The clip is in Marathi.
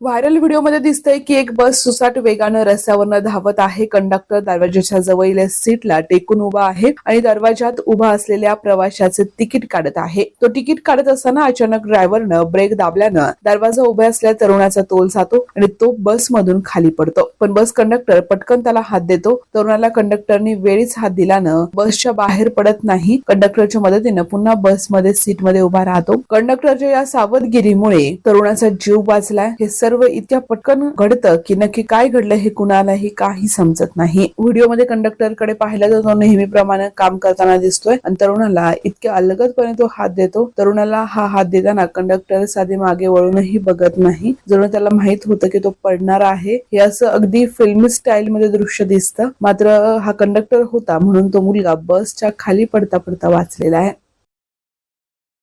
व्हायरल व्हिडिओमध्ये दिसतंय की एक बस सुसाट वेगानं रस्त्यावरनं धावत आहे. कंडक्टर दरवाजाच्या जवळील सीटला टेकून उभा आहे आणि दरवाजात उभा असलेल्या प्रवाशाचे तिकीट काढत आहे. तो तिकीट काढत असताना अचानक ड्रायव्हरनं ब्रेक दाबल्यानं दरवाजा उभ्या असल्या तरुणाचा तोल जातो आणि तो बस मधून खाली पडतो. पण बस कंडक्टर पटकन त्याला हात देतो. तरुणाला कंडक्टरने वेळीच हात दिल्यानं बसच्या बाहेर पडत नाही. कंडक्टरच्या मदतीनं पुन्हा बसमध्ये सीटमध्ये उभा राहतो. कंडक्टरच्या या सावधगिरीमुळे तरुणाचा जीव वाचलाय. हे सर्व इतक्या पटकन घडतं की नक्की काय घडलं हे कुणालाही काही समजत नाही. व्हिडिओमध्ये कंडक्टरकडे पाहिलं तर तो नेहमीप्रमाणे काम करताना दिसतोय आणि तरुणाला इतक्या अलगदपणे तो हात देतो. तरुणाला हा हात देताना कंडक्टर साधे मागे वळूनही बघत नाही. जणू त्याला माहीत होतं की तो पडणार आहे. हे असं अगदी फिल्मी स्टाईल मध्ये दृश्य दिसतं. मात्र हा कंडक्टर होता म्हणून तो मुलगा बसच्या खाली पडता पडता वाचलेला आहे.